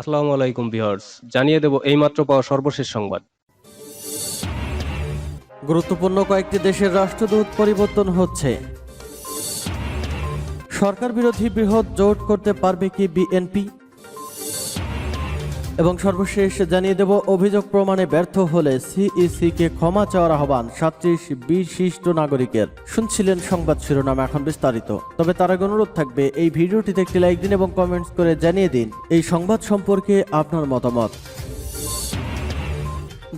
আসসালামু আলাইকুম ভিউয়ার্স, জানিয়ে দেব এইমাত্র পাওয়া সর্বশেষ সংবাদ। গুরুত্বপূর্ণ কয়েকটি দেশের রাষ্ট্রদূত পরিবর্তন হচ্ছে। সরকার বিরোধী বৃহৎ জোট করতে পারবে কি বিএনপি? এবং সর্বশেষ জানিয়ে দেব, অভিযোগ প্রমাণে ব্যর্থ হলে সিইসি কে ক্ষমা চাওয়ার আহ্বান সাতত্রিশ বিশিষ্ট নাগরিকের। শুনছিলেন সংবাদ শিরোনাম এখন বিস্তারিত। তবে তার আগে অনুরোধ থাকবে, এই ভিডিওটিতে একটি লাইক দিন এবং কমেন্টস করে জানিয়ে দিন এই সংবাদ সম্পর্কে আপনার মতামত।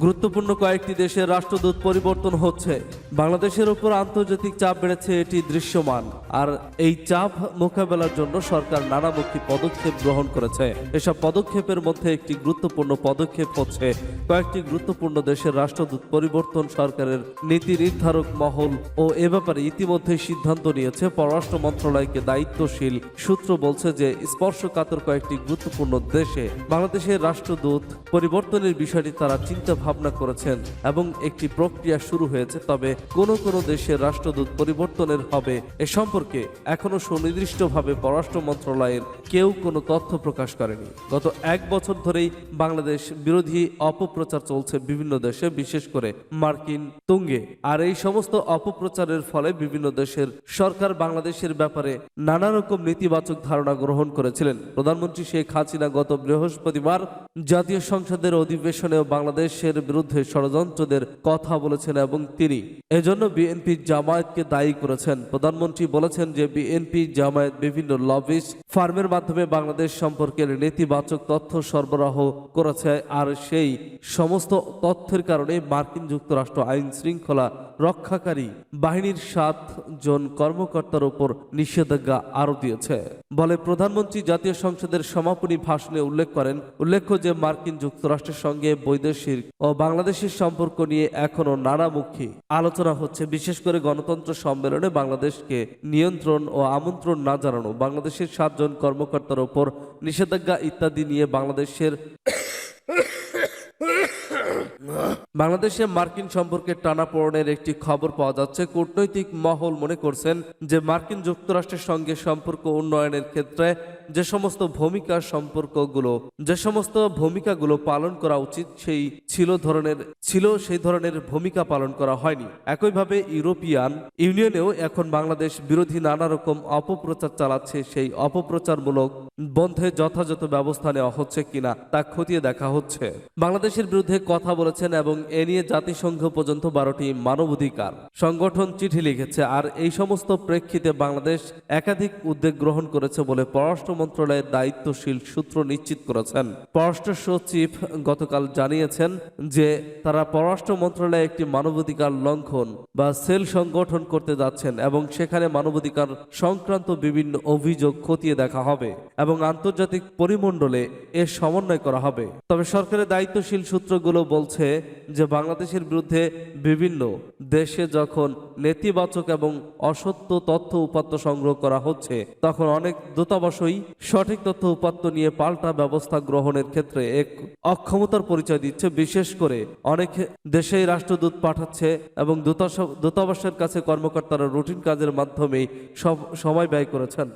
গুরুত্বপূর্ণ কয়েকটি দেশের রাষ্ট্রদূত পরিবর্তন হচ্ছে। বাংলাদেশের উপর আন্তর্জাতিক চাপ বেড়েছে, এটি দৃশ্যমান। আর এই চাপ মোকাবেলার জন্য সরকার নানামুখী পদক্ষেপ গ্রহণ করেছে। এসব পদক্ষেপের মধ্যে একটি গুরুত্বপূর্ণ পদক্ষেপ হচ্ছে কয়েকটি গুরুত্বপূর্ণ দেশের রাষ্ট্রদূত পরিবর্তন সরকারের নীতি নির্ধারক মহল ও এ ব্যাপারে ইতিমধ্যে সিদ্ধান্ত নিয়েছে। পররাষ্ট্র মন্ত্রণালয়কে দায়িত্বশীল সূত্র বলছে যে স্পর্শকাতর কয়েকটি গুরুত্বপূর্ণ দেশে বাংলাদেশের রাষ্ট্রদূত পরিবর্তনের বিষয়টি তারা চিন্তা ভাবনা করেছেন এবং একটি প্রক্রিয়া শুরু হয়েছে। তবে কোন কোন দেশের রাষ্ট্রদূত পরিবর্তনের হবে। এ সম্পর্কে এখনও সুনির্দিষ্টভাবে পররাষ্ট্র মন্ত্রণালয়ের কেউ কোনো তথ্য প্রকাশ করেনি। গত এক বছর ধরেই বাংলাদেশ বিরোধী অপপ্রচার চলছে বিভিন্ন দেশে, বিশেষ করে মার্কিন তুঙ্গে। আর এই সমস্ত অপপ্রচারের ফলে বিভিন্ন দেশের সরকার বাংলাদেশের ব্যাপারে নানা রকম নেতিবাচক ধারণা গ্রহণ করেছিলেন। প্রধানমন্ত্রী শেখ হাসিনা গত বৃহস্পতিবার জাতীয় সংসদের অধিবেশনেও বাংলাদেশের বিরুদ্ধে ষড়যন্ত্রদের কথা বলেছেন এবং তিনি এজন্য বিএনপি জামায়াতকে দায়ী করেছেন। প্রধানমন্ত্রী বলেছেন যে বিএনপি জামায়াত বিভিন্ন লবিস ফার্মের মাধ্যমে বাংলাদেশ সম্পর্কের নেতিবাচক তথ্য সরবরাহ করেছে, আর সেই সমস্ত তথ্যের কারণে মার্কিন যুক্তরাষ্ট্র আইন শৃঙ্খলা রক্ষাকারী বাহিনীর সাত জন কর্মকর্তার উপর নিষেধাজ্ঞা আরও দিয়েছে। বলে প্রধানমন্ত্রী জাতীয় সংসদের সমাপনী ভাষণে উল্লেখ করেন, উল্লেখ্য যে মার্কিন যুক্তরাষ্ট্রের সঙ্গে বৈদেশিক ও বাংলাদেশের সম্পর্ক নিয়ে এখনও নানামুখী আলোচনা হচ্ছে। বিশেষ করে গণতন্ত্র সম্মেলনে বাংলাদেশকে নিয়ন্ত্রণ ও আমন্ত্রণ না জানানো, বাংলাদেশের সাতজন কর্মকর্তার উপর নিষেধাজ্ঞা ইত্যাদি নিয়ে বাংলাদেশের বাংলাদেশে মার্কিন সম্পর্কে টানাপোড়েনের একটি খবর পাওয়া যাচ্ছে। কূটনৈতিক মহল মনে করছেন যে মার্কিন যুক্তরাষ্ট্রের সঙ্গে সম্পর্ক উন্নয়নের ক্ষেত্রে যে সমস্ত ভূমিকা সম্পর্কগুলো, যে সমস্ত ভূমিকাগুলো পালন করা উচিত, সেই ছিল ধরনের, ছিল সেই ধরনের ভূমিকা পালন করা হয়নি। একইভাবে ইউরোপিয়ান ইউনিয়নেও এখন বাংলাদেশ বিরোধী নানা রকম অপপ্রচার চালাচ্ছে, সেই অপপ্রচারমূলক বন্ধে যথাযথ ব্যবস্থা নেওয়া হচ্ছে কিনা তা খতিয়ে দেখা হচ্ছে। বাংলাদেশের বিরুদ্ধে কথা বলেছেন এবং এ নিয়ে জাতিসংঘ পর্যন্ত বারোটি মানবাধিকার সংগঠন চিঠি লিখেছে। আর এই সমস্ত প্রেক্ষিতে বাংলাদেশ একাধিক উদ্যোগ গ্রহণ করেছে বলে পররাষ্ট্র মন্ত্রণালয়ের দায়িত্বশীল সূত্র নিশ্চিত করেছেন। পররাষ্ট্র সচিব গতকাল জানিয়েছেন যে, তারা পররাষ্ট্র মন্ত্রণালয়ে একটি মানবাধিকার লঙ্ঘন বা সেল সংগঠন করতে যাচ্ছেন এবং সেখানে মানবাধিকার সংক্রান্ত বিভিন্ন অভিযোগ খতিয়ে দেখা হবে এবং আন্তর্জাতিক পরিমণ্ডলে এর সমন্বয় করা হবে। তবে সরকারের দায়িত্বশীল সূত্রগুলো বলছে যে বাংলাদেশের বিরুদ্ধে বিভিন্ন দেশে যখন নেতিবাচক এবং অসত্য তথ্য উপাত্ত সংগ্রহ করা হচ্ছে, তখন অনেক দূতাবাসই সঠিক তথ্য উপাত্ত নিয়ে পাল্টা ব্যবস্থা গ্রহণের ক্ষেত্রে এক অক্ষমতার পরিচয় দিচ্ছে। বিশেষ করে অনেক দেশেই রাষ্ট্রদূত পাঠাচ্ছে এবং দূতাবাসের কাছে কর্মকর্তারা রুটিন কাজের মাধ্যমেই সব সময় ব্যয় করেছেন।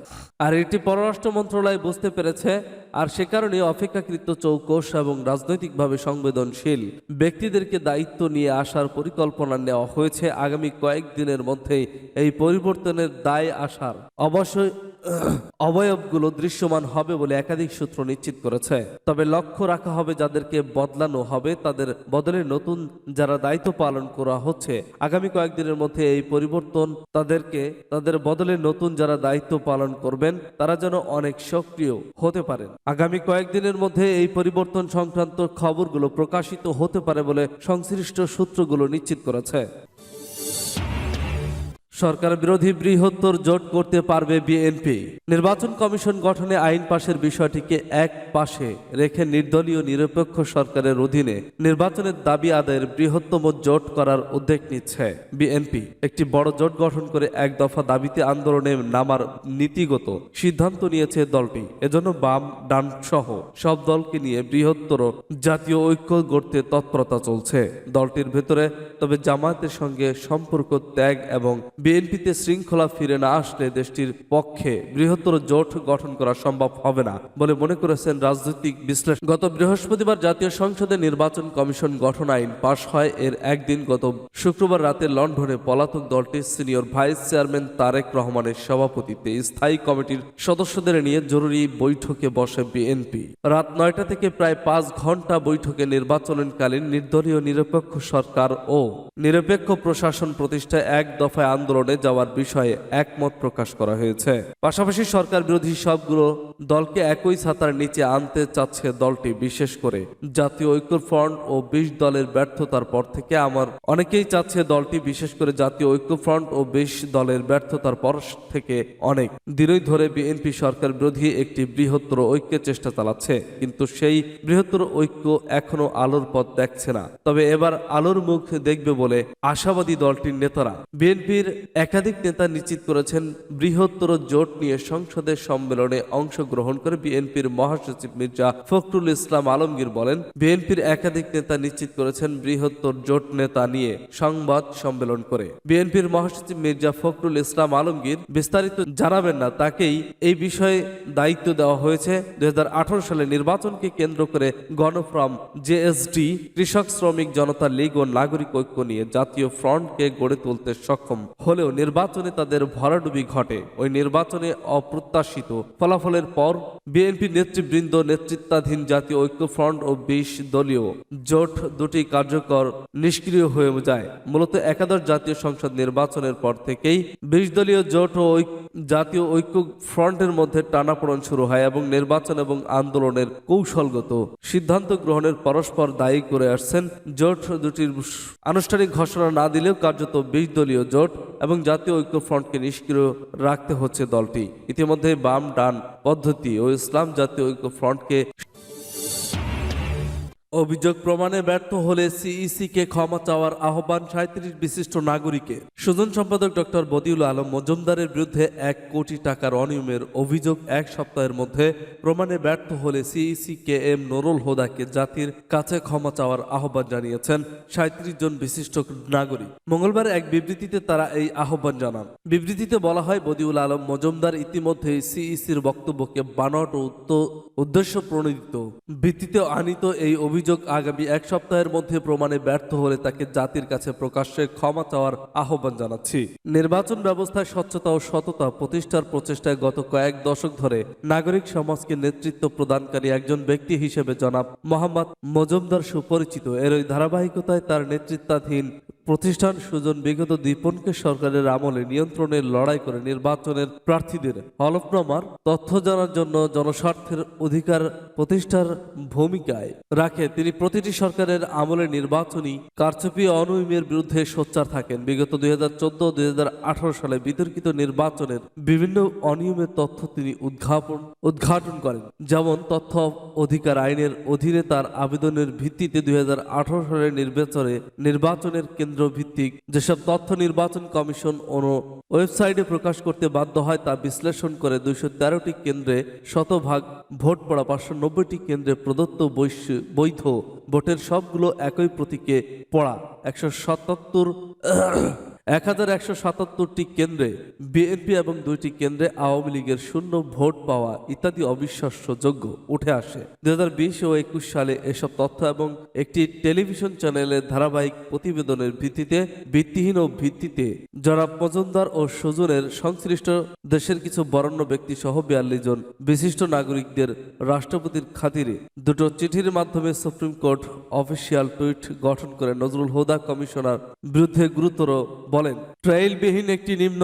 আর এটি পররাষ্ট্র মন্ত্রণালয় বুঝতে পেরেছে। আর সে কারণে অপেক্ষাকৃত চৌকস এবং রাজনৈতিকভাবে সংবেদনশীল। ব্যক্তিদেরকে দায়িত্ব নিয়ে আসার পরিকল্পনা নেওয়া হয়েছে আগামী কয়েকদিনের মধ্যে এই পরিবর্তনের দায় আসার। অবশ্যই অবয়বগুলো দৃশ্যমান হবে বলে একাধিক সূত্র নিশ্চিত করেছে। তবে লক্ষ্য রাখা হবে যাদেরকে বদলানো হবে, তাদের বদলে নতুন যারা দায়িত্ব পালন করা হচ্ছে। আগামী কয়েকদিনের মধ্যে এই পরিবর্তন তাদেরকে, তাদের বদলে নতুন যারা দায়িত্ব পালন করবেন, তারা যেন অনেক সক্রিয় হতে পারেন। আগামী কয়েকদিনের মধ্যে এই পরিবর্তন সংক্রান্ত খবরগুলো প্রকাশিত হতে পারে বলে সংশ্লিষ্ট সূত্রগুলো নিশ্চিত করেছে। সরকার বিরোধী বৃহত্তর জোট করতে পারবে বিএনপি। নির্বাচন কমিশন গঠনে আইন পাশের বিষয়টিকে এক পাশে রেখে নির্দলীয় নিরপেক্ষ সরকারের অধীনে নির্বাচনের দাবি আদায়ের বৃহত্তম জোট করার উদ্যোগ নিচ্ছে বিএনপি। একটি বড় জোট গঠন করে এক দফা দাবিতে আন্দোলনে নামার নীতিগত সিদ্ধান্ত নিয়েছে দলটি। এজন্য বাম ডান সহ সব দলকে নিয়ে বৃহত্তর জাতীয় ঐক্য গড়তে তৎপরতা চলছে। দলটির ভেতরে তবে জামায়াতের সঙ্গে সম্পর্ক, ত্যাগ এবং বিএনপিতে শৃঙ্খলা ফিরে না আসলে দেশটির পক্ষে বৃহত্তর জোট গঠন করা সম্ভব হবে না বলে মনে করেছেন রাজনৈতিক বিশ্লেষক। গত বৃহস্পতিবার জাতীয় সংসদে নির্বাচন কমিশন গঠন আইন পাশ হয়। এর একদিন গত শুক্রবার রাতে লন্ডনে পলাতক দলটির সিনিয়র ভাইস চেয়ারম্যান তারেক রহমানের সভাপতিত্বে স্থায়ী কমিটির সদস্যদের নিয়ে জরুরি বৈঠকে বসে বিএনপি। রাত নয়টা থেকে প্রায় পাঁচ ঘণ্টা বৈঠকে নির্বাচনকালীন নির্দলীয় নিরপেক্ষ সরকার ও নিরপেক্ষ প্রশাসন প্রতিষ্ঠায় এক দফায় আন্দোলনে যাওয়ার বিষয়ে একমত প্রকাশ করা হয়েছে। পাশাপাশি সরকার বিরোধী সবগুলো দলকে একই ছাতার নিচে আনতে চাচ্ছে দলটি, বিশেষ করে জাতীয় ঐক্য ফ্রন্ট ও বিশ দলের ব্যর্থতার পর থেকে আমার অনেকেই চাচ্ছে দলটি, বিশেষ করে জাতীয় ঐক্য ফ্রন্ট ও বিশ দলের ব্যর্থতার পর থেকে অনেক দিনই ধরে বিএনপি সরকার বিরোধী একটি বৃহত্তর ঐক্যের চেষ্টা চালাচ্ছে। কিন্তু সেই বৃহত্তর ঐক্য এখনও আলোর পথ দেখছে না। তবে এবার আলোর মুখ দেখবে বলে আশাবাদী দলটির নেতারা। বিএনপির একাধিক নেতা নিশ্চিত করেছেন বৃহত্তর জোট নিয়ে সংসদের সম্মেলনে অংশগ্রহণ করে বিএনপির মহাসচিব মির্জা ফখরুল ইসলাম আলমগীর বলেন, বিএনপির একাধিক নেতা নিশ্চিত করেছেন বৃহত্তর জোট নেতা নিয়ে সংবাদ সম্মেলন করে। বিএনপির মহাসচিব মির্জা ফখরুল ইসলাম আলমগীর বিস্তারিত জানাবেন না, তাকেই এই বিষয়ে দায়িত্ব দেওয়া হয়েছে। দুই সালে নির্বাচনকে কেন্দ্র করে গণফ্রম জেএসডি, কৃষক শ্রমিক জনতা লীগ ও নাগরিক ঐক্য নিয়ে জাতীয় ফ্রন্টকে গড়ে তুলতে সক্ষম হলেও নির্বাচনে তাদের ভরাডুবি ঘটে। ওই নির্বাচনে অপ্রত্যাশিত ফলাফলের পর বিএনপি নেতৃবৃন্দ, নেতৃত্বাধীন জাতীয় ঐক্য ফ্রন্ট ও বিশ দলীয় জোট দুটি কার্যকর নিষ্ক্রিয় হয়ে যায়। মূলত একাদশ জাতীয় সংসদ নির্বাচনের পর থেকেই বিশ দলীয় জোট ও ঐক- জাতীয় ঐক্য ফ্রন্টের মধ্যে টানাপোড়ন শুরু হয় এবং নির্বাচন এবং আন্দোলনের কৌশলগত সিদ্ধান্ত গ্রহণের পরস্পর দায়ী করে আসছেন জোট দুটির আনুষ্ঠানিক ঘোষণা না দিলেও কার্যত বিশ দলীয় জোট এবং জাতীয় ঐক্য ফ্রন্টকে নিষ্ক্রিয় রাখতে হচ্ছে দলটি। ইতিমধ্যে বাম ডান পদ্ধতি ও ইসলাম জাতীয় ঐক্য ফ্রন্টকে অভিযোগ প্রমাণে ব্যর্থ হলে সিইসি কে ক্ষমা চাওয়ার আহ্বান সাঁত্রিশ বিশিষ্ট নাগরিকের সুজন সম্পাদক ডক্টর বদিউল আলম মজুমদারের বিরুদ্ধে এক কোটি টাকার অনিয়মের অভিযোগ এক সপ্তাহের মধ্যে প্রমাণে ব্যর্থ হলে সিইসি কে এম নুরুল হোদাকে জাতির কাছে ক্ষমা চাওয়ার আহ্বান জানিয়েছেন সাঁত্রিশ জন বিশিষ্ট নাগরিক। মঙ্গলবার এক বিবৃতিতে তারা এই আহ্বান জানান। বিবৃতিতে বলা হয়, বদিউল আলম মজুমদার ইতিমধ্যেই সিইসির বক্তব্যকে বানট ও উদ্দেশ্য প্রণোদিত। ভিত্তিতে আনিত এই অভিযোগ আগামী এক সপ্তাহের মধ্যে প্রমাণে ব্যর্থ হলে তাকে জাতির কাছে প্রকাশ্যে ক্ষমা চাওয়ার আহ্বান জানাচ্ছি। নির্বাচন ব্যবস্থায় স্বচ্ছতা ও সততা প্রতিষ্ঠার প্রচেষ্টায় গত কয়েক দশক ধরে নাগরিক সমাজকে নেতৃত্ব প্রদানকারী একজন ব্যক্তি হিসেবে জনাব মোহাম্মদ মজুমদার সুপরিচিত। এর ওই ধারাবাহিকতায় তার নেতৃত্বাধীন প্রতিষ্ঠান সুজন বিগত দীপনকে সরকারের আমলে নিয়ন্ত্রণের লড়াই করে নির্বাচনের প্রার্থীদের হলফনামার তথ্য জানার জন্য জনস্বার্থের অধিকার প্রতিষ্ঠার ভূমিকায় রাখে তিনি প্রতিটি সরকারের আমলে নির্বাচনী কারচুপি ও অনিয়মের বিরুদ্ধে সোচ্চার থাকেন। বিগত দুই হাজার চোদ্দ দুই সালে বিতর্কিত নির্বাচনের বিভিন্ন অনিয়মের তথ্য তিনি উদ্ঘাপন, উদ্ঘাটন করেন। যেমন তথ্য অধিকার আইনের অধীনে তার আবেদনের ভিত্তিতে দুই হাজার আঠারো সালের নির্বাচনে নির্বাচনের কেন্দ্র ভিত্তিক যেসব তথ্য নির্বাচন কমিশন ও ওয়েবসাইটে প্রকাশ করতে বাধ্য হয় তা বিশ্লেষণ করে দুইশো তেরোটি কেন্দ্রে শতভাগ ভোট পড়া পাঁচশো নব্বইটি কেন্দ্রে প্রদত্ত বৈধ ভোটের সবগুলো একই প্রতীকে পড়া। একশো সাতাত্তর এক হাজার একশো সাতাত্তরটি কেন্দ্রে, বিএনপি এবং দুইটি কেন্দ্রে আওয়ামী লীগের শূন্য ভোট পাওয়া ইত্যাদি অবিশ্বাস্যযোগ্য উঠে আসে। দুই হাজার বিশ ও একুশ সালে এসব তথ্য এবং একটি টেলিভিশন চ্যানেলের ধারাবাহিক প্রতিবেদনের ভিত্তিতে, ভিত্তিহীন ও ভিত্তিতে জনাব মজুমদার ও সুজনের সংশ্লিষ্ট দেশের কিছু বরেণ্য ব্যক্তি সহ বিয়াল্লিশ জন বিশিষ্ট নাগরিকদের রাষ্ট্রপতির খাতিরে দুটো চিঠির মাধ্যমে সুপ্রিম কোর্ট অফিসিয়াল টুইট গঠন করে নজরুল হোদা কমিশনার বিরুদ্ধে গুরুতর বলেন ট্রায়ালবিহীন একটি নিম্ন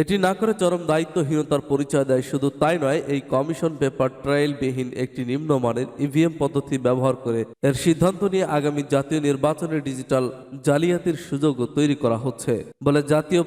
এটি না করে চরম দায়িত্বহীনতার পরিচয় দেয়, শুধু তাই নয়, এই কমিশন পেপার ট্রায়ালবিহীন একটি নিম্নমানের ইভিএম পদ্ধতি ব্যবহার করে এর সিদ্ধান্ত নিয়ে আগামী জাতীয় নির্বাচনে ডিজিটাল জালিয়াতির সুযোগও তৈরি করা হচ্ছে। বলে জাতীয়